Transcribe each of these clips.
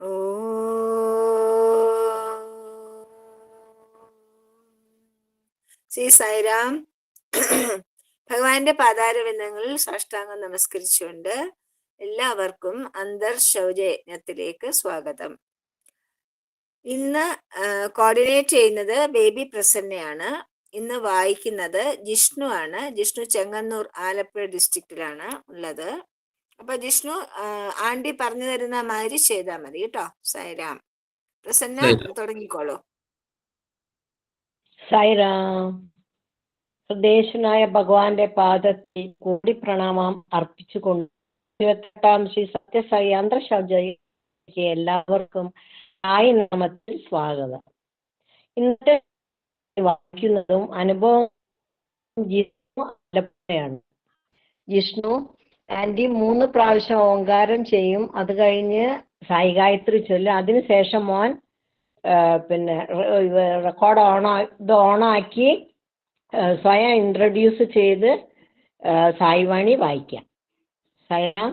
ഓ. ശ്രീ സായിരാം ഭഗവാന്റെ പാതാരവിന്ദങ്ങളിൽ സാഷ്ടാംഗം നമസ്കരിച്ചുകൊണ്ട് എല്ലാവർക്കും അന്തർ ശൗചയജ്ഞത്തിലേക്ക് സ്വാഗതം. ഇന്ന് കോർഡിനേറ്റ് ചെയ്യുന്നത് ബേബി പ്രസന്നയാണ്. ഇന്ന് വായിക്കുന്നത് ജിഷ്ണു ആണ്. ജിഷ്ണു ചെങ്ങന്നൂർ ആലപ്പുഴ ഡിസ്ട്രിക്റ്റിലാണ് ഉള്ളത്. അപ്പൊ ജിഷ്ണു ആന്റി പറഞ്ഞു തരുന്ന മാതിരി ചെയ്താൽ മതി കേട്ടോ. സായിരാം പ്രസന്ന തുടങ്ങിക്കോളൂ. സൈറാം. ഹൃദയനായ ഭഗവാന്റെ പാദത്തിൽ കൂടി പ്രണാമം അർപ്പിച്ചുകൊണ്ട് ഇരുപത്തെട്ടാം ശ്രീ സത്യസായി അന്തർശൗചയ്ക്ക് എല്ലാവർക്കും ആയി നാമത്തിൽ സ്വാഗതം. ഇന്നത്തെ വായിക്കുന്നതും അനുഭവം ജിഷ്ണു ആലപ്പുഴയാണ് ജിഷ്ണു ആന്റി മൂന്ന് പ്രാവശ്യം ഓങ്കാരം ചെയ്യും. അത് കഴിഞ്ഞ് സായി ഗായത്രി ചൊല്ലും. അതിനുശേഷം മോൻ പിന്നെ റെക്കോർഡ് ഓൺ ഇത് ഓണാക്കി സ്വയം ഇൻട്രൊഡ്യൂസ് ചെയ്ത് സായിവാണി വായിക്കാം. സായാം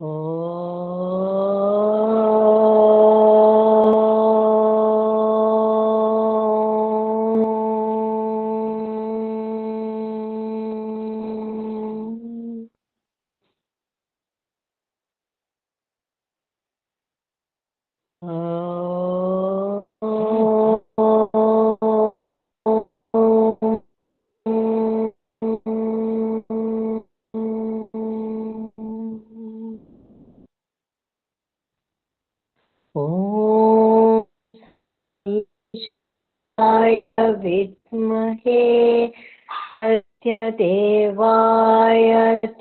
Oh.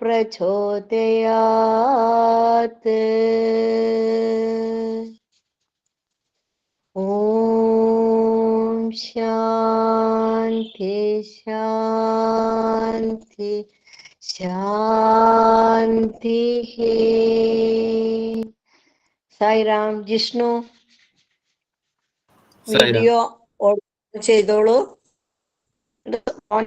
प्रचोदयात्। ॐ शान्ति शान्ति शान्तिः साई राम जिष्णु वीडियो और से दौड़ो ऑन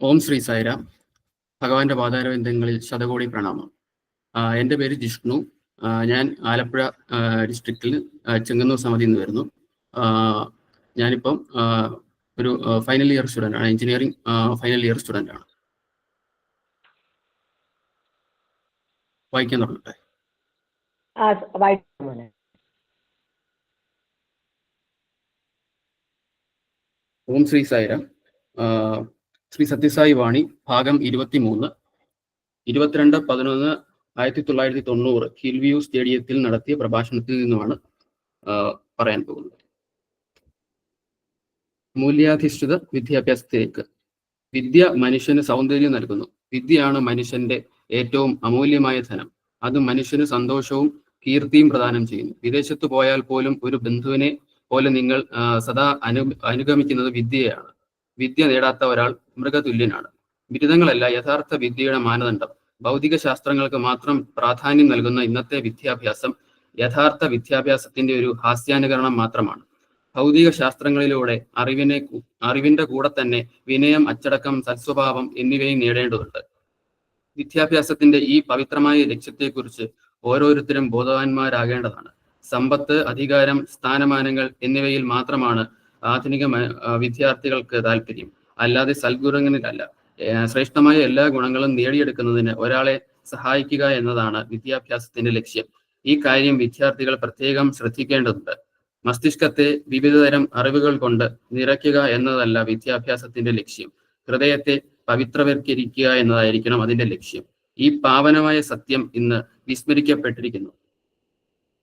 ഓം ശ്രീ സായിരാം. ഭഗവാന്റെ പാതാരവിന്ദങ്ങളിൽ ശതകോടി പ്രണാമം. എന്റെ പേര് ജിഷ്ണു. ഞാൻ ആലപ്പുഴ ഡിസ്ട്രിക്റ്റിൽ ചെങ്ങന്നൂർ സമിതിയിൽ നിന്ന് വരുന്നു. ഞാനിപ്പം ഒരു ഫൈനൽ ഇയർ സ്റ്റുഡന്റ് ആണ്. എഞ്ചിനീയറിംഗ് ഫൈനൽ ഇയർ സ്റ്റുഡന്റ് ആണ്. വായിക്കാൻ തുടങ്ങട്ടെ. ഓം ശ്രീ സായിരാം. ശ്രീ സത്യസായി വാണി ഭാഗം ഇരുപത്തിമൂന്ന്. ഇരുപത്തിരണ്ട് പതിനൊന്ന് ആയിരത്തി തൊള്ളായിരത്തി തൊണ്ണൂറ് ഹിൽവ്യൂ സ്റ്റേഡിയത്തിൽ നടത്തിയ പ്രഭാഷണത്തിൽ നിന്നുമാണ് പറയാൻ പോകുന്നത്. മൂല്യാധിഷ്ഠിത വിദ്യാഭ്യാസത്തിലേക്ക്. വിദ്യ മനുഷ്യന് സൗന്ദര്യം നൽകുന്നു. വിദ്യയാണ് മനുഷ്യന്റെ ഏറ്റവും അമൂല്യമായ ധനം. അത് മനുഷ്യന് സന്തോഷവും കീർത്തിയും പ്രദാനം ചെയ്യുന്നു. വിദേശത്ത് പോയാൽ പോലും ഒരു ബന്ധുവിനെ പോലെ നിങ്ങൾ സദാ അനു അനുഗമിക്കുന്നത് വിദ്യയാണ്. വിദ്യ നേടാത്ത ഒരാൾ മൃഗതുല്യനാണ്. ബിരുദങ്ങളല്ല യഥാർത്ഥ വിദ്യയുടെ മാനദണ്ഡം. ഭൗതിക ശാസ്ത്രങ്ങൾക്ക് മാത്രം പ്രാധാന്യം നൽകുന്ന ഇന്നത്തെ വിദ്യാഭ്യാസം യഥാർത്ഥ വിദ്യാഭ്യാസത്തിന്റെ ഒരു ഹാസ്യാനുകരണം മാത്രമാണ്. ഭൗതിക ശാസ്ത്രങ്ങളിലൂടെ അറിവിനെ അറിവിന്റെ കൂടെ തന്നെ വിനയം അച്ചടക്കം സത്സ്വഭാവം എന്നിവയും നേടേണ്ടതുണ്ട്. വിദ്യാഭ്യാസത്തിന്റെ ഈ പവിത്രമായ ലക്ഷ്യത്തെക്കുറിച്ച് ഓരോരുത്തരും ബോധവാന്മാരാകേണ്ടതാണ്. സമ്പത്ത് അധികാരം സ്ഥാനമാനങ്ങൾ എന്നിവയിൽ മാത്രമാണ് ആധുനിക വിദ്യാർത്ഥികൾക്ക് താല്പര്യം. അല്ലാതെ സൽഗുണങ്ങളിലല്ല ശ്രേഷ്ഠമായ എല്ലാ ഗുണങ്ങളും നേടിയെടുക്കുന്നതിന് ഒരാളെ സഹായിക്കുക എന്നതാണ് വിദ്യാഭ്യാസത്തിന്റെ ലക്ഷ്യം. ഈ കാര്യം വിദ്യാർത്ഥികൾ പ്രത്യേകം ശ്രദ്ധിക്കേണ്ടതുണ്ട്. മസ്തിഷ്കത്തെ വിവിധതരം അറിവുകൾ കൊണ്ട് നിറയ്ക്കുക എന്നതല്ല വിദ്യാഭ്യാസത്തിന്റെ ലക്ഷ്യം. ഹൃദയത്തെ പവിത്രവൽക്കരിക്കുക എന്നതായിരിക്കണം അതിന്റെ ലക്ഷ്യം. ഈ പാവനമായ സത്യം ഇന്ന് വിസ്മരിക്കപ്പെട്ടിരിക്കുന്നു.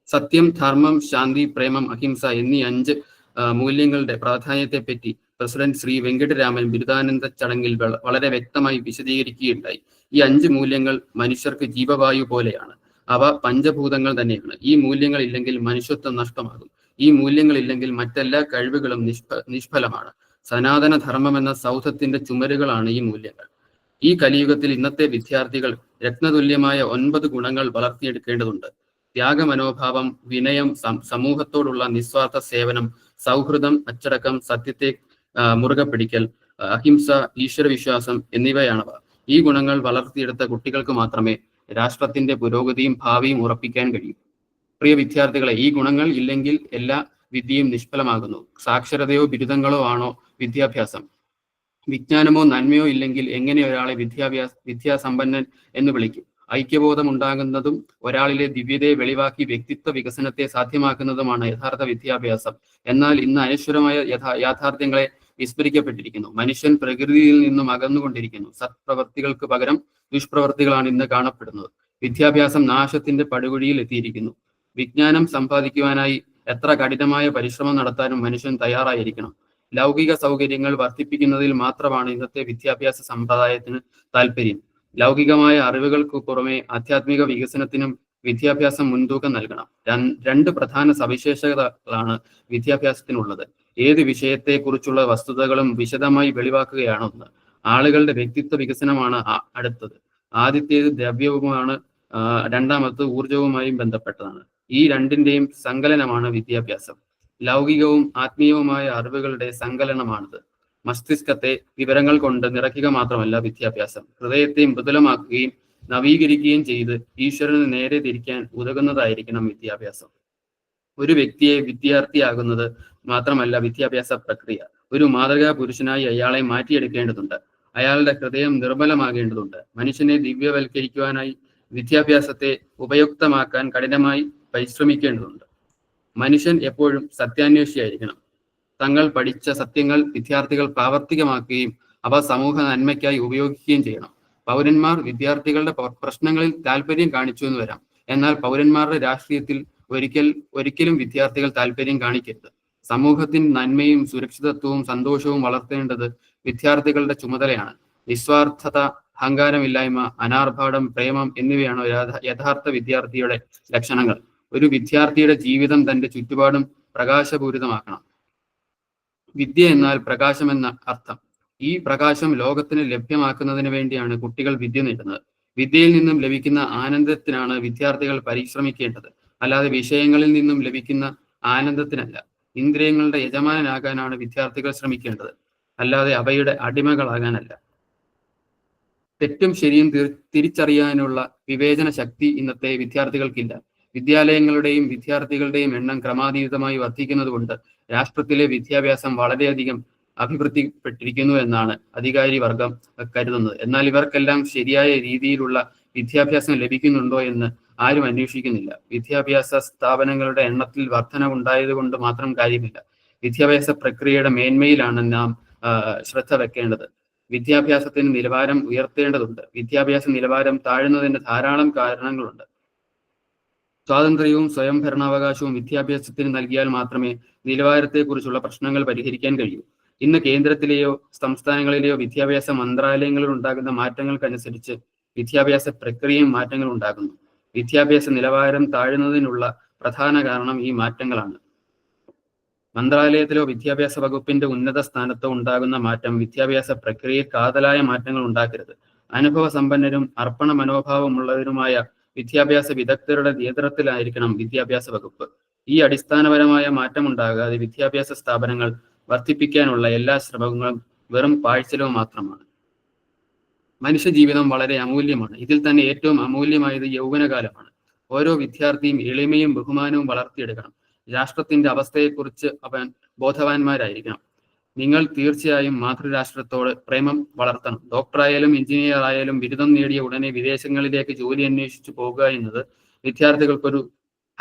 സത്യം ധർമ്മം ശാന്തി പ്രേമം അഹിംസ എന്നീ അഞ്ച് മൂല്യങ്ങളുടെ പ്രാധാന്യത്തെപ്പറ്റി പ്രസിഡന്റ് ശ്രീ വെങ്കടരാമൻ ബിരുദാനന്ദ ചടങ്ങിൽ വളരെ വ്യക്തമായി വിശദീകരിക്കുകയുണ്ടായി. ഈ അഞ്ച് മൂല്യങ്ങൾ മനുഷ്യർക്ക് ജീവവായു പോലെയാണ്. അവ പഞ്ചഭൂതങ്ങൾ തന്നെയാണ്. ഈ മൂല്യങ്ങൾ ഇല്ലെങ്കിൽ മനുഷ്യത്വം നഷ്ടമാകും. ഈ മൂല്യങ്ങൾ ഇല്ലെങ്കിൽ മറ്റെല്ലാ കഴിവുകളും നിഷ്ഫ നിഷ്ഫലമാണ്. സനാതന ധർമ്മം എന്ന സൗധത്തിന്റെ ചുമരുകളാണ് ഈ മൂല്യങ്ങൾ. ഈ കലിയുഗത്തിൽ ഇന്നത്തെ വിദ്യാർത്ഥികൾ രത്നതുല്യമായ ഒൻപത് ഗുണങ്ങൾ വളർത്തിയെടുക്കേണ്ടതുണ്ട്. ത്യാഗമനോഭാവം വിനയം സമൂഹത്തോടുള്ള നിസ്വാർത്ഥ സേവനം സൗഹൃദം അച്ചടക്കം സത്യത്തെ മുറുകെ പിടിക്കൽ അഹിംസ അഹിംസ ഈശ്വരവിശ്വാസം എന്നിവയാണവ ഈ ഗുണങ്ങൾ വളർത്തിയെടുത്ത കുട്ടികൾക്ക് മാത്രമേ രാഷ്ട്രത്തിന്റെ പുരോഗതിയും ഭാവിയും ഉറപ്പിക്കാൻ കഴിയൂ. പ്രിയ വിദ്യാർത്ഥികളെ ഈ ഗുണങ്ങൾ ഇല്ലെങ്കിൽ എല്ലാ വിദ്യയും നിഷ്ഫലമാകുന്നു. സാക്ഷരതയോ ബിരുദങ്ങളോ ആണോ വിദ്യാഭ്യാസം? വിജ്ഞാനമോ നന്മയോ ഇല്ലെങ്കിൽ എങ്ങനെ ഒരാളെ വിദ്യാഭ്യാസ വിദ്യാസമ്പന്നൻ എന്ന് വിളിക്കും? ഐക്യബോധം ഉണ്ടാകുന്നതും ഒരാളിലെ ദിവ്യതയെ വെളിവാക്കി വ്യക്തിത്വ വികസനത്തെ സാധ്യമാക്കുന്നതുമാണ് യഥാർത്ഥ വിദ്യാഭ്യാസം. എന്നാൽ ഇന്ന് അനശ്വരമായ യഥാ യാഥാർത്ഥ്യങ്ങളെ വിസ്മരിക്കപ്പെട്ടിരിക്കുന്നു. മനുഷ്യൻ പ്രകൃതിയിൽ നിന്നും അകന്നുകൊണ്ടിരിക്കുന്നു. സത്പ്രവർത്തികൾക്ക് പകരം ദുഷ്പ്രവർത്തികളാണ് ഇന്ന് കാണപ്പെടുന്നത്. വിദ്യാഭ്യാസം നാശത്തിന്റെ പടുകുഴിയിൽ എത്തിയിരിക്കുന്നു. വിജ്ഞാനം സമ്പാദിക്കുവാനായി എത്ര കഠിനമായ പരിശ്രമം നടത്താനും മനുഷ്യൻ തയ്യാറായിരിക്കണം. ലൗകിക സൗകര്യങ്ങൾ വർദ്ധിപ്പിക്കുന്നതിൽ മാത്രമാണ് ഇന്നത്തെ വിദ്യാഭ്യാസ സമ്പ്രദായത്തിന് താല്പര്യം ലൗകികമായ അറിവുകൾക്ക് പുറമെ ആധ്യാത്മിക വികസനത്തിനും വിദ്യാഭ്യാസം മുൻതൂക്കം നൽകണം. രണ്ട് പ്രധാന സവിശേഷതകളാണ് വിദ്യാഭ്യാസത്തിനുള്ളത്. ഏത് വിഷയത്തെക്കുറിച്ചുള്ള വസ്തുതകളും വിശദമായി വെളിവാക്കുകയാണ് ഒന്ന്. ആളുകളുടെ വ്യക്തിത്വ വികസനമാണ് അടുത്തത്. ആദ്യത്തേത് ദ്രവ്യവുമാണ് രണ്ടാമത്തത് രണ്ടാമത് ഊർജവുമായും ബന്ധപ്പെട്ടതാണ്. ഈ രണ്ടിന്റെയും സങ്കലനമാണ് വിദ്യാഭ്യാസം. ലൗകികവും ആത്മീയവുമായ അറിവുകളുടെ സങ്കലനമാണിത്. മസ്തിഷ്കത്തെ വിവരങ്ങൾ കൊണ്ട് നിറയ്ക്കുക മാത്രമല്ല വിദ്യാഭ്യാസം. ഹൃദയത്തെ മൃദുലമാക്കുകയും നവീകരിക്കുകയും ചെയ്ത് ഈശ്വരന് നേരെ തിരിക്കാൻ ഉതകുന്നതായിരിക്കണം വിദ്യാഭ്യാസം. ഒരു വ്യക്തിയെ വിദ്യാർത്ഥിയാകുന്നത് മാത്രമല്ല വിദ്യാഭ്യാസ പ്രക്രിയ. ഒരു മാതൃകാ പുരുഷനായി അയാളെ മാറ്റിയെടുക്കേണ്ടതുണ്ട്. അയാളുടെ ഹൃദയം നിർമ്മലമാകേണ്ടതുണ്ട് മനുഷ്യനെ ദിവ്യവൽക്കരിക്കുവാനായി വിദ്യാഭ്യാസത്തെ ഉപയുക്തമാക്കാൻ കഠിനമായി പരിശ്രമിക്കേണ്ടതുണ്ട്. മനുഷ്യൻ എപ്പോഴും സത്യാന്വേഷിയായിരിക്കണം. തങ്ങൾ പഠിച്ച സത്യങ്ങൾ വിദ്യാർത്ഥികൾ പ്രാവർത്തികമാക്കുകയും അവ സമൂഹ നന്മയ്ക്കായി ഉപയോഗിക്കുകയും ചെയ്യണം. പൗരന്മാർ വിദ്യാർത്ഥികളുടെ പ്ര- പ്രശ്നങ്ങളിൽ താല്പര്യം കാണിച്ചു എന്ന് വരാം. എന്നാൽ പൗരന്മാരുടെ രാഷ്ട്രീയത്തിൽ ഒരിക്കൽ ഒരിക്കലും വിദ്യാർത്ഥികൾ താല്പര്യം കാണിക്കരുത്. സമൂഹത്തിന് നന്മയും സുരക്ഷിതത്വവും സന്തോഷവും വളർത്തേണ്ടത് വിദ്യാർത്ഥികളുടെ ചുമതലയാണ്. നിസ്വാർത്ഥത അഹങ്കാരമില്ലായ്മ അനാർഭാടം പ്രേമം എന്നിവയാണ് യഥാർത്ഥ വിദ്യാർത്ഥിയുടെ ലക്ഷണങ്ങൾ. ഒരു വിദ്യാർത്ഥിയുടെ ജീവിതം തന്റെ ചുറ്റുപാടും പ്രകാശപൂരിതമാക്കണം. വിദ്യ എന്നാൽ പ്രകാശം എന്ന അർത്ഥം. ഈ പ്രകാശം ലോകത്തിന് ലഭ്യമാക്കുന്നതിന് വേണ്ടിയാണ് കുട്ടികൾ വിദ്യ നേടുന്നത്. വിദ്യയിൽ നിന്നും ലഭിക്കുന്ന ആനന്ദത്തിനാണ് വിദ്യാർത്ഥികൾ പരിശ്രമിക്കേണ്ടത്. അല്ലാതെ വിഷയങ്ങളിൽ നിന്നും ലഭിക്കുന്ന ആനന്ദത്തിനല്ല. ഇന്ദ്രിയങ്ങളുടെ യജമാനനാകാനാണ് വിദ്യാർത്ഥികൾ ശ്രമിക്കേണ്ടത്. അല്ലാതെ അവയുടെ അടിമകളാകാനല്ല. തെറ്റും ശരിയും തിരിച്ചറിയാനുള്ള വിവേചന ശക്തി ഇന്നത്തെ വിദ്യാർത്ഥികൾക്കില്ല. വിദ്യാലയങ്ങളുടെയും വിദ്യാർത്ഥികളുടെയും എണ്ണം ക്രമാതീതമായി വർദ്ധിക്കുന്നതുകൊണ്ട് രാഷ്ട്രത്തിലെ വിദ്യാഭ്യാസം വളരെയധികം അഭിവൃദ്ധിപ്പെട്ടിരിക്കുന്നു എന്നാണ് അധികാരി വർഗം കരുതുന്നത്. എന്നാൽ ഇവർക്കെല്ലാം ശരിയായ രീതിയിലുള്ള വിദ്യാഭ്യാസം ലഭിക്കുന്നുണ്ടോ എന്ന് ആരും അന്വേഷിക്കുന്നില്ല. വിദ്യാഭ്യാസ സ്ഥാപനങ്ങളുടെ എണ്ണത്തിൽ വർധനവുണ്ടായത് ഉണ്ടായതുകൊണ്ട് മാത്രം കാര്യമില്ല. വിദ്യാഭ്യാസ പ്രക്രിയയുടെ മേന്മയിലാണ് നാം ശ്രദ്ധ വെക്കേണ്ടത്. വിദ്യാഭ്യാസത്തിന് നിലവാരം ഉയർത്തേണ്ടതുണ്ട്. വിദ്യാഭ്യാസ നിലവാരം താഴുന്നതിന് ധാരാളം കാരണങ്ങളുണ്ട്. സ്വാതന്ത്ര്യവും സ്വയം ഭരണാവകാശവും വിദ്യാഭ്യാസത്തിന് നൽകിയാൽ മാത്രമേ നിലവാരത്തെക്കുറിച്ചുള്ള പ്രശ്നങ്ങൾ പരിഹരിക്കാൻ കഴിയൂ. ഇന്ന് കേന്ദ്രത്തിലെയോ സംസ്ഥാനങ്ങളിലെയോ വിദ്യാഭ്യാസ മന്ത്രാലയങ്ങളിൽ ഉണ്ടാകുന്ന മാറ്റങ്ങൾക്കനുസരിച്ച് വിദ്യാഭ്യാസ പ്രക്രിയയും മാറ്റങ്ങൾ ഉണ്ടാകുന്നു. വിദ്യാഭ്യാസ നിലവാരം താഴുന്നതിനുള്ള പ്രധാന കാരണം ഈ മാറ്റങ്ങളാണ്. മന്ത്രാലയത്തിലോ വിദ്യാഭ്യാസ വകുപ്പിന്റെ ഉന്നത സ്ഥാനത്തോ ഉണ്ടാകുന്ന മാറ്റം വിദ്യാഭ്യാസ പ്രക്രിയയിൽ കാതലായ മാറ്റങ്ങൾ ഉണ്ടാക്കരുത്. അനുഭവ സമ്പന്നരും അർപ്പണ മനോഭാവമുള്ളവരുമായ വിദ്യാഭ്യാസ വിദഗ്ധരുടെ നിയന്ത്രണത്തിലായിരിക്കണം വിദ്യാഭ്യാസ വകുപ്പ്. ഈ അടിസ്ഥാനപരമായ മാറ്റം ഉണ്ടാകാതെ വിദ്യാഭ്യാസ സ്ഥാപനങ്ങൾ വർദ്ധിപ്പിക്കാനുള്ള എല്ലാ ശ്രമങ്ങളും വെറും പാഴ്ചലവ് മാത്രമാണ്. മനുഷ്യജീവിതം വളരെ അമൂല്യമാണ്. ഇതിൽ തന്നെ ഏറ്റവും അമൂല്യമായത് യൗവനകാലമാണ്. ഓരോ വിദ്യാർത്ഥിയും എളിമയും ബഹുമാനവും വളർത്തിയെടുക്കണം. രാഷ്ട്രത്തിന്റെ അവസ്ഥയെക്കുറിച്ച് അവൻ ബോധവാന്മാരായിരിക്കണം. നിങ്ങൾ തീർച്ചയായും മാതൃരാഷ്ട്രത്തോട് പ്രേമം വളർത്തണം. ഡോക്ടറായാലും എഞ്ചിനീയർ ആയാലും ബിരുദം നേടിയ ഉടനെ വിദേശങ്ങളിലേക്ക് ജോലി അന്വേഷിച്ചു പോകുക എന്നത് വിദ്യാർത്ഥികൾക്കൊരു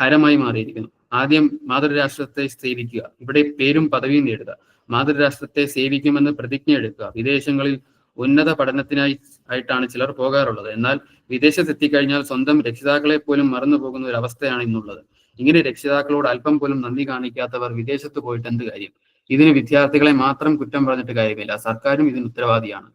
ഹരമായി മാറിയിരിക്കുന്നു. ആദ്യം മാതൃരാഷ്ട്രത്തെ സേവിക്കുക. ഇവിടെ പേരും പദവിയും നേടുക. മാതൃരാഷ്ട്രത്തെ സേവിക്കുമെന്ന് പ്രതിജ്ഞ എടുക്കുക. വിദേശങ്ങളിൽ ഉന്നത പഠനത്തിനായി ആയിട്ടാണ് ചിലർ പോകാറുള്ളത്. എന്നാൽ വിദേശത്തെത്തിക്കഴിഞ്ഞാൽ സ്വന്തം രക്ഷിതാക്കളെ പോലും മറന്നു പോകുന്ന ഒരു അവസ്ഥയാണ് ഇന്നുള്ളത്. ഇങ്ങനെ രക്ഷിതാക്കളോട് അല്പം പോലും നന്ദി കാണിക്കാത്തവർ വിദേശത്ത് പോയിട്ട് എന്ത് കാര്യം? ഇതിന് വിദ്യാർത്ഥികളെ മാത്രം കുറ്റം പറഞ്ഞിട്ട് കാര്യമില്ല. സർക്കാരും ഇതിന് ഉത്തരവാദിയാണ്.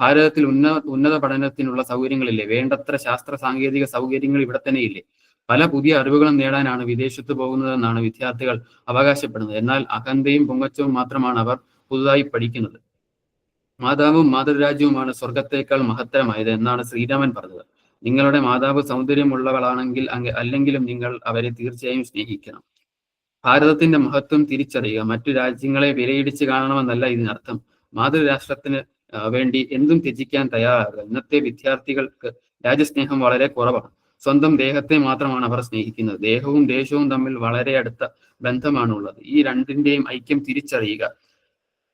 ഭാരതത്തിൽ ഉന്ന ഉന്നത പഠനത്തിനുള്ള സൗകര്യങ്ങളില്ലേ? വേണ്ടത്ര ശാസ്ത്ര സാങ്കേതിക സൗകര്യങ്ങൾ ഇവിടെ തന്നെ ഇല്ലേ? പല പുതിയ അറിവുകളും നേടാനാണ് വിദേശത്ത് പോകുന്നതെന്നാണ് വിദ്യാർത്ഥികൾ അവകാശപ്പെടുന്നത്. എന്നാൽ അഹന്തയും പൊങ്ങച്ചവും മാത്രമാണ് അവർ പുതുതായി പഠിക്കുന്നത്. മാതാവും മാതൃരാജ്യവുമാണ് സ്വർഗത്തേക്കാൾ മഹത്തരമായത് എന്നാണ് ശ്രീരാമൻ പറഞ്ഞത്. നിങ്ങളുടെ മാതാവ് സൗന്ദര്യമുള്ളവളാണെങ്കിൽ അങ്ങ് അല്ലെങ്കിലും നിങ്ങൾ അവരെ തീർച്ചയായും സ്നേഹിക്കണം. ഭാരതത്തിന്റെ മഹത്വം തിരിച്ചറിയുക. മറ്റു രാജ്യങ്ങളെ വിലയിടിച്ച് കാണണമെന്നല്ല ഇതിനർത്ഥം. മാതൃരാഷ്ട്രത്തിന് വേണ്ടി എന്തും ത്യജിക്കാൻ തയ്യാറാകുക. ഇന്നത്തെ വിദ്യാർത്ഥികൾക്ക് രാജ്യസ്നേഹം വളരെ കുറവാണ്. സ്വന്തം ദേഹത്തെ മാത്രമാണ് അവർ സ്നേഹിക്കുന്നത്. ദേഹവും ദേശവും തമ്മിൽ വളരെ അടുത്ത ബന്ധമാണുള്ളത്. ഈ രണ്ടിന്റെയും ഐക്യം തിരിച്ചറിയുക.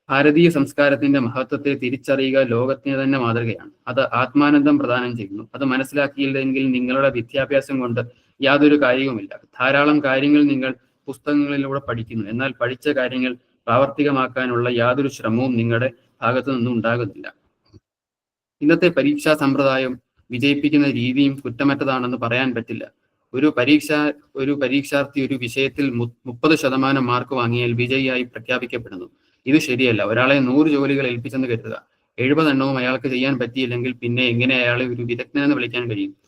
ഭാരതീയ സംസ്കാരത്തിന്റെ മഹത്വത്തെ തിരിച്ചറിയുക ലോകത്തിന് തന്നെ മാതൃകയാണ്. അത് ആത്മാനന്ദം പ്രദാനം ചെയ്യുന്നു. അത് മനസ്സിലാക്കിയില്ലെങ്കിൽ നിങ്ങളുടെ വിദ്യാഭ്യാസം കൊണ്ട് യാതൊരു കാര്യവുമില്ല. ധാരാളം കാര്യങ്ങൾ നിങ്ങൾ പുസ്തകങ്ങളിലൂടെ പഠിക്കുന്നു. എന്നാൽ പഠിച്ച കാര്യങ്ങൾ പ്രാവർത്തികമാക്കാനുള്ള യാതൊരു ശ്രമവും നിങ്ങളുടെ ഭാഗത്തു നിന്നും ഉണ്ടാകുന്നില്ല. ഇന്നത്തെ പരീക്ഷാ സമ്പ്രദായം വിജയിപ്പിക്കുന്ന രീതിയും കുറ്റമറ്റതാണെന്ന് പറയാൻ പറ്റില്ല. ഒരു പരീക്ഷ ഒരു പരീക്ഷാർത്ഥി ഒരു വിഷയത്തിൽ മുപ്പത് ശതമാനം മാർക്ക് വാങ്ങിയാൽ വിജയിയായി പ്രഖ്യാപിക്കപ്പെടുന്നു. ഇത് ശരിയല്ല. ഒരാളെ നൂറ് ജോലികൾ ഏൽപ്പിച്ചെന്ന് കരുതുക. എഴുപതെണ്ണവും അയാൾക്ക് ചെയ്യാൻ പറ്റിയില്ലെങ്കിൽ പിന്നെ എങ്ങനെ അയാളെ ഒരു വിദഗ്ധനെന്ന് വിളിക്കാൻ കഴിയും?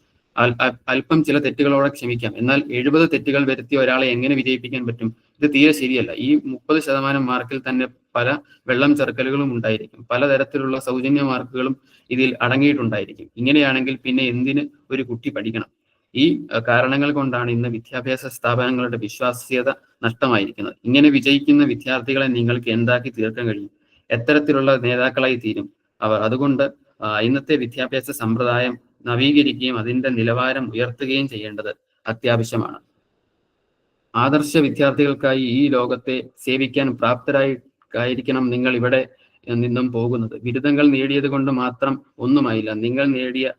അല്പം ചില തെറ്റുകളോടെ ക്ഷമിക്കാം. എന്നാൽ എഴുപത് തെറ്റുകൾ വരുത്തിയ ഒരാളെ എങ്ങനെ വിജയിപ്പിക്കാൻ പറ്റും? ഇത് തീരെ ശരിയല്ല. ഈ മുപ്പത് ശതമാനം മാർക്കിൽ തന്നെ പല വെള്ളം ചെറുക്കലുകളും ഉണ്ടായിരിക്കും. പലതരത്തിലുള്ള സൗജന്യ മാർക്കുകളും ഇതിൽ അടങ്ങിയിട്ടുണ്ടായിരിക്കും. ഇങ്ങനെയാണെങ്കിൽ പിന്നെ എന്തിന് ഒരു കുട്ടി പഠിക്കണം? ഈ കാരണങ്ങൾ കൊണ്ടാണ് ഇന്ന് വിദ്യാഭ്യാസ സ്ഥാപനങ്ങളുടെ വിശ്വാസ്യത നഷ്ടമായിരിക്കുന്നത്. ഇങ്ങനെ വിജയിക്കുന്ന വിദ്യാർത്ഥികളെ നിങ്ങൾക്ക് എന്താക്കി തീർക്കാൻ കഴിയും? എത്തരത്തിലുള്ള നേതാക്കളായി തീരും അവർ. അതുകൊണ്ട് ഇന്നത്തെ വിദ്യാഭ്യാസ സമ്പ്രദായം നവീകരിക്കുകയും അതിന്റെ നിലവാരം ഉയർത്തുകയും ചെയ്യേണ്ടത് അത്യാവശ്യമാണ്. ആദർശ വിദ്യാർത്ഥികൾക്കായി ഈ ലോകത്തെ സേവിക്കാൻ പ്രാപ്തരായിരിക്കണം നിങ്ങൾ ഇവിടെ നിന്നും പോകുന്നത്. ബിരുദങ്ങൾ നേടിയത് കൊണ്ട് മാത്രം ഒന്നുമായില്ല. നിങ്ങൾ നേടിയ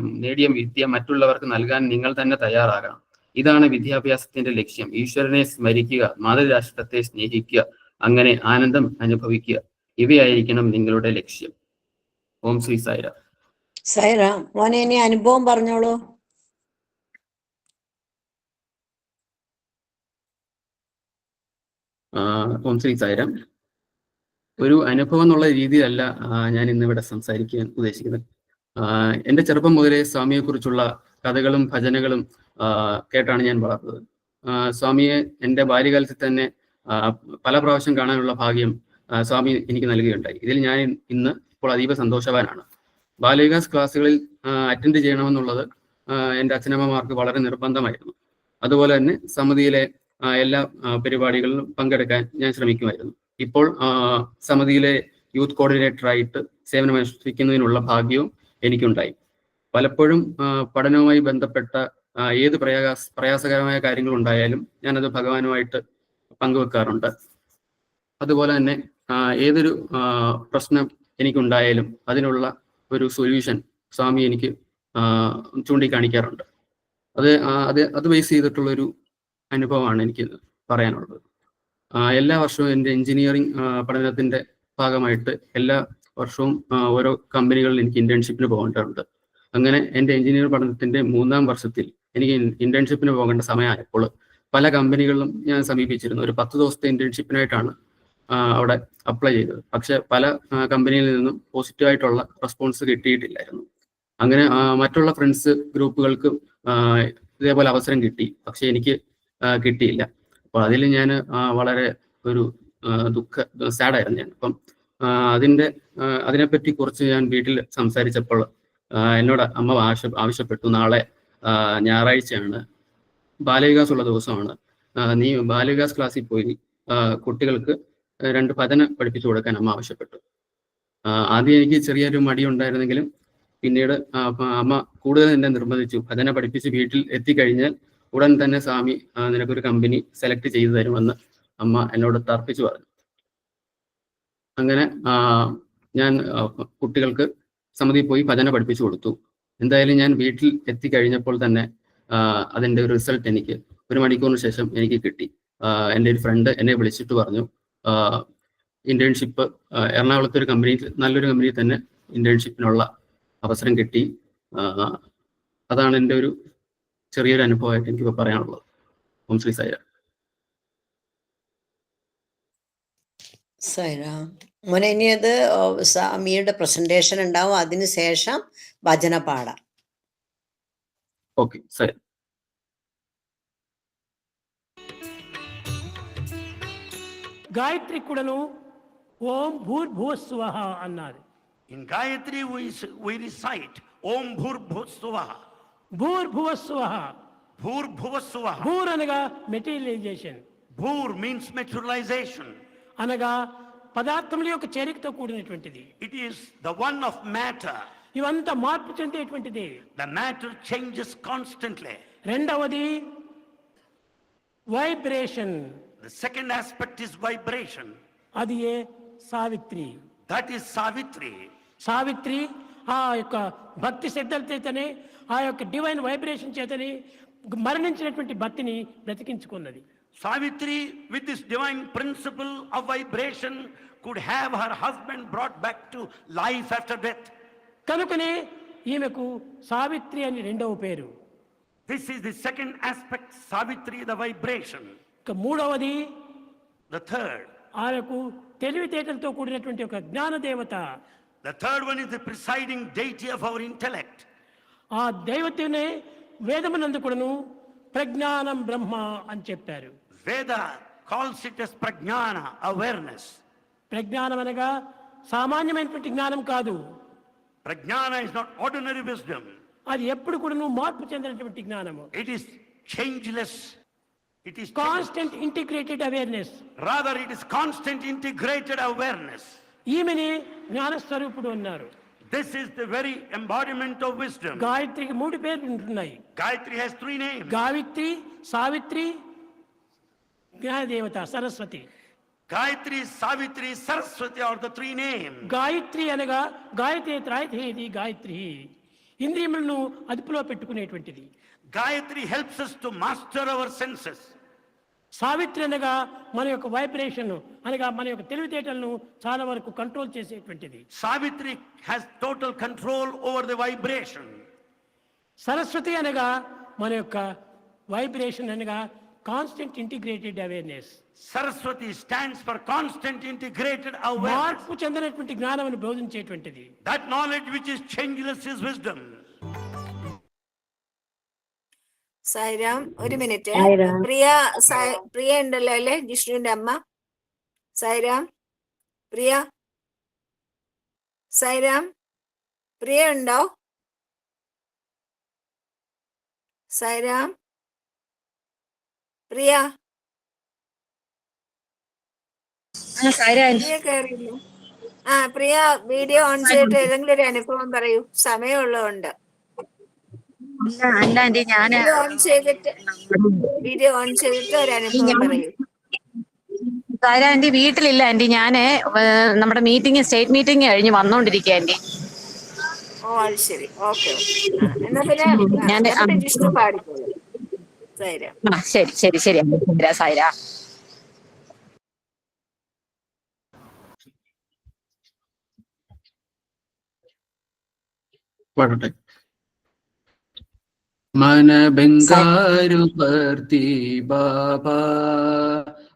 നേടിയ വിദ്യ മറ്റുള്ളവർക്ക് നൽകാൻ നിങ്ങൾ തന്നെ തയ്യാറാകണം. ഇതാണ് വിദ്യാഭ്യാസത്തിന്റെ ലക്ഷ്യം. ഈശ്വരനെ സ്മരിക്കുക മാതൃരാഷ്ട്രത്തെ സ്നേഹിക്കുക അങ്ങനെ ആനന്ദം അനുഭവിക്കുക. ഇവയായിരിക്കണം നിങ്ങളുടെ ലക്ഷ്യം. ഓം ശ്രീ സായിര. സൈറാം മോനെ ഇനി അനുഭവം പറഞ്ഞോളൂ. ഓം ശ്രീ സായിരം ഒരു അനുഭവം എന്നുള്ള രീതിയിലല്ല ഞാൻ ഇന്നിവിടെ സംസാരിക്കാൻ ഉദ്ദേശിക്കുന്നത്. എന്റെ ചെറുപ്പം മുതലേ സ്വാമിയെക്കുറിച്ചുള്ള കഥകളും ഭജനകളും കേട്ടാണ് ഞാൻ വളർന്നത്. സ്വാമിയെ എന്റെ ബാല്യകാലത്തിൽ തന്നെ പല പ്രാവശ്യം കാണാനുള്ള ഭാഗ്യം സ്വാമി എനിക്ക് നൽകുകയുണ്ടായി. ഇതിൽ ഞാൻ ഇന്ന് ഇപ്പോൾ അതീവ സന്തോഷവാനാണ്. ബാലവികാസ് ക്ലാസ്സുകളിൽ അറ്റൻഡ് ചെയ്യണമെന്നുള്ളത് എന്റെ അച്ഛനമ്മമാർക്ക് വളരെ നിർബന്ധമായിരുന്നു. അതുപോലെ തന്നെ സമിതിയിലെ എല്ലാ പരിപാടികളിലും പങ്കെടുക്കാൻ ഞാൻ ശ്രമിക്കുമായിരുന്നു. ഇപ്പോൾ സമിതിയിലെ യൂത്ത് കോർഡിനേറ്ററായിട്ട് സേവനമനുഷ്ഠിക്കുന്നതിനുള്ള ഭാഗ്യവും എനിക്കുണ്ടായി. പലപ്പോഴും പഠനവുമായി ബന്ധപ്പെട്ട ഏത് പ്രയാസ പ്രയാസകരമായ കാര്യങ്ങൾ ഉണ്ടായാലും ഞാനത് ഭഗവാനുമായിട്ട് പങ്കുവെക്കാറുണ്ട്. അതുപോലെ തന്നെ ഏതൊരു പ്രശ്നം എനിക്കുണ്ടായാലും അതിനുള്ള ഒരു സൊല്യൂഷൻ സ്വാമി എനിക്ക് ചൂണ്ടിക്കാണിക്കാറുണ്ട്. അത് അത് അത് ബേസ് ചെയ്തിട്ടുള്ളൊരു അനുഭവമാണ് എനിക്ക് പറയാനുള്ളത്. എല്ലാ വർഷവും എന്റെ എഞ്ചിനീയറിംഗ് പഠനത്തിന്റെ ഭാഗമായിട്ട് എല്ലാ വർഷവും ഓരോ കമ്പനികളിൽ എനിക്ക് ഇന്റേൺഷിപ്പിന് പോകേണ്ടതുണ്ട്. അങ്ങനെ എന്റെ എഞ്ചിനീയർ പഠനത്തിന്റെ മൂന്നാം വർഷത്തിൽ എനിക്ക് ഇന്റേൺഷിപ്പിന് പോകേണ്ട സമയമായപ്പോൾ പല കമ്പനികളിലും ഞാൻ സമീപിച്ചിരുന്നു. ഒരു പത്ത് ദിവസത്തെ ഇന്റേൺഷിപ്പിനായിട്ടാണ് അവിടെ അപ്ലൈ ചെയ്തത്. പക്ഷെ പല കമ്പനിയിൽ നിന്നും പോസിറ്റീവായിട്ടുള്ള റെസ്പോൺസ് കിട്ടിയിട്ടില്ലായിരുന്നു. അങ്ങനെ മറ്റുള്ള ഫ്രണ്ട്സ് ഗ്രൂപ്പുകൾക്ക് ഇതേപോലെ അവസരം കിട്ടി. പക്ഷെ എനിക്ക് കിട്ടിയില്ല. അപ്പൊ അതിൽ ഞാൻ വളരെ ഒരു ദുഃഖ സാഡായിരുന്നു ഞാൻ. അപ്പം അതിന്റെ അതിനെപ്പറ്റി കുറച്ച് ഞാൻ വീട്ടിൽ സംസാരിച്ചപ്പോൾ എന്നോട് അമ്മ ആവശ്യ ആവശ്യപ്പെട്ടു. നാളെ ഞായറാഴ്ചയാണ്. ബാലവികാസ് ഉള്ള ദിവസമാണ് നീ ബാലവികാസ് ക്ലാസ്സിൽ പോയി കുട്ടികൾക്ക് രണ്ട് ഭജന പഠിപ്പിച്ചു കൊടുക്കാൻ അമ്മ ആവശ്യപ്പെട്ടു. ആദ്യം എനിക്ക് ചെറിയൊരു മടി ഉണ്ടായിരുന്നെങ്കിലും പിന്നീട് അമ്മ കൂടുതൽ എന്നെ നിർബന്ധിച്ചു. ഭജന പഠിപ്പിച്ച് വീട്ടിൽ എത്തിക്കഴിഞ്ഞാൽ ഉടൻ തന്നെ സ്വാമി നിനക്കൊരു കമ്പനി സെലക്ട് ചെയ്തു തരുമെന്ന് അമ്മ എന്നോട് തർപ്പിച്ചു പറഞ്ഞു. അങ്ങനെ ഞാൻ കുട്ടികൾക്ക് സമിതി പോയി ഭജന പഠിപ്പിച്ചു കൊടുത്തു. എന്തായാലും ഞാൻ വീട്ടിൽ എത്തിക്കഴിഞ്ഞപ്പോൾ തന്നെ അതിന്റെ ഒരു റിസൾട്ട് എനിക്ക് ഒരു മണിക്കൂറിന് ശേഷം എനിക്ക് കിട്ടി. എന്റെ ഒരു ഫ്രണ്ട് എന്നെ വിളിച്ചിട്ട് പറഞ്ഞു ഇന്റേൺഷിപ്പ് എറണാകുളത്തെ ഒരു കമ്പനിയിൽ നല്ലൊരു കമ്പനിയിൽ തന്നെ ഇന്റേൺഷിപ്പിനുള്ള അവസരം കിട്ടി. അതാണ് എന്റെ ഒരു ചെറിയൊരു അനുഭവമായിട്ട് എനിക്കിപ്പോൾ പറയാനുള്ളത്. ഓം ശ്രീ സൈര സൈറാം മോനെ ഇനി അത് സ്വാമിയുടെ പ്രസന്റേഷൻ ഉണ്ടാവും. അതിനുശേഷം ഭജന പാടാം. ഓക്കെ സായി గాయత్రి కూడాను ఓం భూర్భూస్వ అన్నారు. ఇన్ గాయత్రి వి రిసైట్ ఓం భూర్భూస్వ భూర్భువస్వ భూర్భువస్వ భూర్ అనగా మెటీరియలైజేషన్. భూర్ మీన్స్ మెటీరియలైజేషన్ అనగా పదార్థముల యొక్క చేరికతో కూడినటువంటిది. It is the one of matter ఇవంతా మార్పు చెందేటువంటిది. ద మ్యాటర్ చేంజెస్ కాన్స్టెంట్లీ రెండవది vibration The second aspect is vibration. అది ఏ Savitri That is Savitri. Savitri ఆ యొక్క భక్తి శ్రద్ధల చేతనే ఆ యొక్క డివైన్ వైబ్రేషన్ చేతనే మరణించినటువంటి భక్తిని బ్రతికించుకున్నది Savitri, with this divine principle of vibration, could have her husband brought back to life after death. కనుకనే ఈమెకు సావిత్రి అని రెండవ పేరు This is the second aspect, Savitri, the vibration. ఇక మూడవది ద థర్డ్ ఆయనకు తెలివితేటలతో కూడినటువంటి ఒక జ్ఞాన దేవత the third one is the presiding deity of our intellect ఆ దైవతనే వేదమునందు కూడాను ప్రజ్ఞానం బ్రహ్మ అని చెప్పారు. Veda calls it as prajnana awareness ప్రజ్ఞానం అనగా సామాన్యమైనటువంటి జ్ఞానం కాదు. Prajnana is not ordinary wisdom అది ఎప్పుడు కూడాను మార్పు చెందినటువంటి జ్ఞానము. It is changeless it is constant integrated awareness rather it is constant integrated awareness. ఈమెనే జ్ఞానస్వరూపుడు అన్నారు. This is the very embodiment of wisdom గాయత్రికి మూడు పేర్లు ఉంటున్నాయి. Gayatri has three name Gayatri Savitri జ్ఞానదేవత Saraswati. Gayatri Savitri Saraswati are the three name Gayatri అనగా గాయత్రి త్రాయతేది గాయత్రి. ఇంద్రియములను అదుపులో పెట్టుకునేటువంటిది. Gayatri helps us to master our senses Savitri అనగా మన యొక్క వైబ్రేషన్ అనగా మన యొక్క తెలివితేటలను చాలా వరకు కంట్రోల్ చేసేటువంటిది. Savitri has total control over the vibration Saraswati అనగా మన యొక్క వైబ్రేషన్ అనగా constant integrated awareness Saraswati stands for constant integrated మార్పు చెందినటువంటి జ్ఞానమును బోధించేటువంటిది. That knowledge which is changeless is wisdom Sairam ഒരു മിനിറ്റ്. പ്രിയ സായി- പ്രിയ ഉണ്ടല്ലോ അല്ലേ? ജിഷ്ണുവിന്റെ അമ്മ. സായിരാം പ്രിയ. സായിരാം പ്രിയ ഉണ്ടോ? സായിരാം പ്രിയ. പ്രിയ കയറിയില്ലേ ആ പ്രിയ വീഡിയോ ഓൺ ചെയ്തിട്ട് ഏതെങ്കിലും ഒരു അനുഭവം പറയൂ. സമയമുള്ളതുകൊണ്ട്. അല്ല ആന്റി ഞാൻ വീഡിയോ ഓൺ ചെയ്തിട്ട് വീഡിയോ ഓൺ ചെയ്തിട്ട് ഒരു അനുഭവം പറയൂ. സാര ആന്റി? വീട്ടിലില്ല ആന്റി. ഞാൻ നമ്മുടെ മീറ്റിംഗ് സ്റ്റേറ്റ് മീറ്റിംഗ് കഴിഞ്ഞ് വന്നോണ്ടിരിക്കുക ആന്റി. ഓ അത് ശരി. ഓക്കെ എന്നാ പിന്നെ പാടിക്കോളൂ. ശരി ശരി ശരി. ശരി ആന്റി മന ബംഗാരു പർത്തി ബാബ.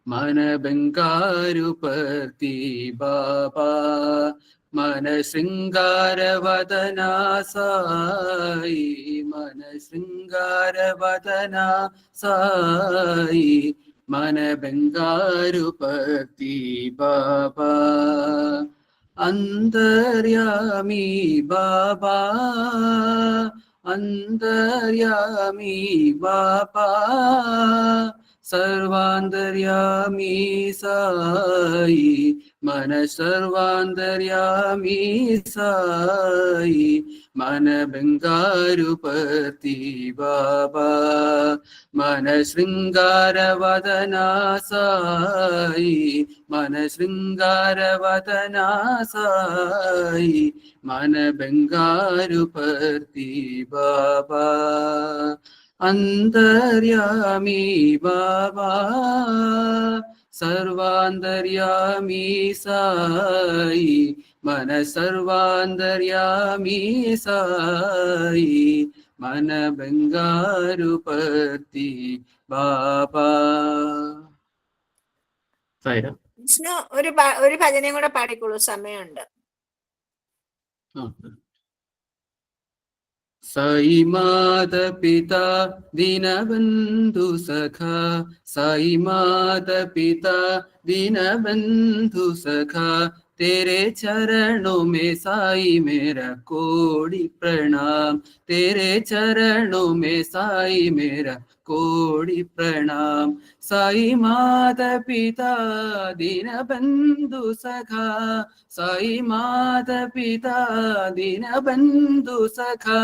മന ബംഗാരു പർത്തി ബാബ. മന ശൃംഗാരവദന സായി മന ശൃംഗാരവദന സായി മന ബംഗാരു പർത്തി ബാബ. അന്തര്യാമി ബാബാ. അന്തര്യാമി ബാബാ സർവാന്തര്യാമീ സായി. മന സർവാന്തര്യാമീ സായി. മന ബംഗാരുപതി ബാബ. മന ശൃംഗാരവദന മന ശൃംഗാരവദന മന ബംഗാരുപതി ബാബ. അന്തര്യാമി ബാബാ സർവാന്തര്യാമി സായി മന സർവാന്തര്യാമി സായി മന ബംഗാരുപത്തി ബാബാ വിഷ്ണു ഒരു ഒരു ഭജനയും കൂടെ പാടിക്കോളൂ സമയമുണ്ട്. സൈമാത പിത ദിനബന്ധു സഖ സൈമാത പിത ദിനബന്ധു സഖ तेरे चरणों में साई मेरा कोड़ी प्रणाम तेरे चरणों में साई मेरा कोड़ी प्रणाम साई माता पिता दीन बंधु सखा साई माता पिता दीन बंधु सखा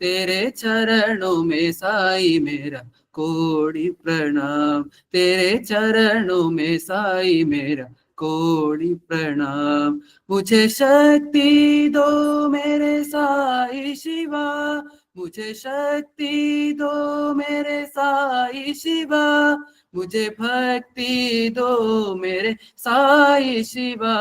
तेरे चरणों में साई मेरा कोड़ी प्रणाम तेरे चरणों में साई मेरा कोടി प्रणाम। मुझे शक्ति दो मेरे साई शिवा। मुझे शक्ति दो मेरे साई शिवा। मुझे भक्ति दो मेरे साई शिवा।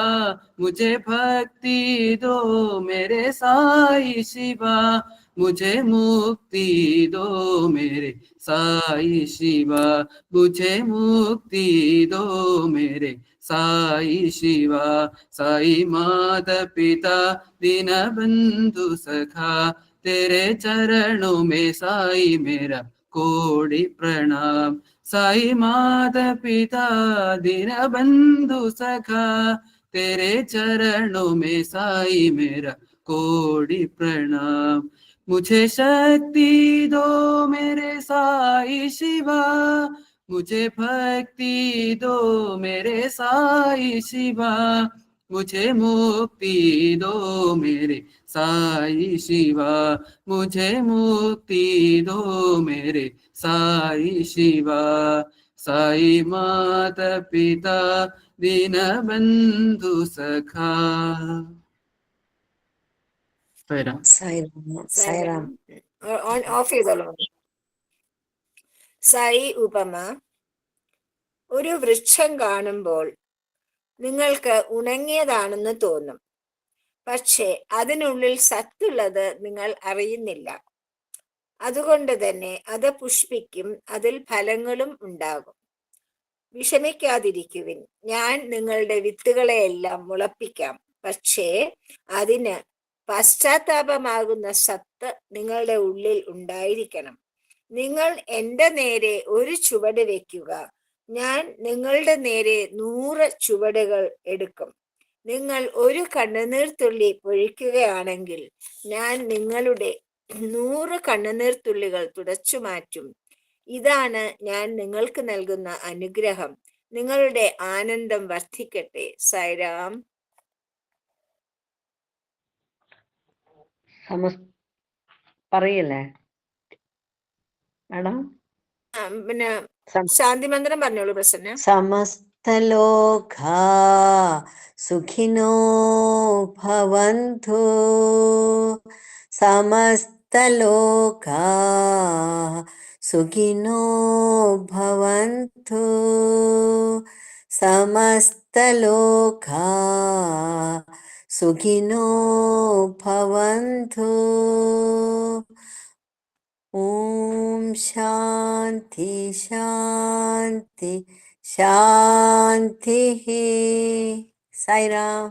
मुझे भक्ति दो मेरे साई शिवा। मुझे मुक्ति दो मेरे साई शिवा। मुझे मुक्ति दो मेरे साई शिवा, साई मात पिता दीन बंधु सखा, तेरे चरणों में साई मेरा कोടി प्रणाम। साई मात पिता दीन बंधु सखा, तेरे चरणों में साई मेरा कोടി प्रणाम। मुझे शक्ति दो मेरे साई शिवा मुझे भक्ति दो मेरे साई शिवा। मुझे मुक्ति दो मेरे साई शिवा। मुझे मुक्ति दो मेरे साई शिवा। साई माता पिता दीन बंधु सखा साई उपमा। ഒരു വൃക്ഷം കാണുമ്പോൾ നിങ്ങൾക്ക് ഉണങ്ങിയതാണെന്ന് തോന്നും. പക്ഷേ അതിനുള്ളിൽ സത്തുള്ളത് നിങ്ങൾ അറിയുന്നില്ല. അതുകൊണ്ട് തന്നെ അത് പുഷ്പിക്കും അതിൽ ഫലങ്ങളും ഉണ്ടാകും. വിഷമിക്കാതിരിക്കുവിൻ. ഞാൻ നിങ്ങളുടെ വിത്തുകളെയെല്ലാം മുളപ്പിക്കാം. പക്ഷേ അതിന് പശ്ചാത്താപമാകുന്ന സത്ത് നിങ്ങളുടെ ഉള്ളിൽ ഉണ്ടായിരിക്കണം. നിങ്ങൾ എന്റെ നേരെ ഒരു ചുവട് വെക്കുക. ഞാൻ നിങ്ങളുടെ നേരെ നൂറ് ചുവടുകൾ എടുക്കും. നിങ്ങൾ ഒരു കണ്ണുനീർത്തുള്ളി പൊഴിക്കുകയാണെങ്കിൽ ഞാൻ നിങ്ങളുടെ നൂറ് കണ്ണുനീർത്തുള്ളികൾ തുടച്ചു മാറ്റും. ഇതാണ് ഞാൻ നിങ്ങൾക്ക് നൽകുന്ന അനുഗ്രഹം. നിങ്ങളുടെ ആനന്ദം വർദ്ധിക്കട്ടെ സൈറാം. പറയല്ലേ? മാഡം? പിന്നെ శాంతి మందిరం బర్నోలు ప్రసన్న సమస్తలోకా సుఖినో భవంతు సమస్తలోకా సుఖినో భవంతు సమస్తలోకా సుఖినో భవంతు ഭവന്തു ഓം ശാന്തി ശാന്തി ശാന്തി സായിറാം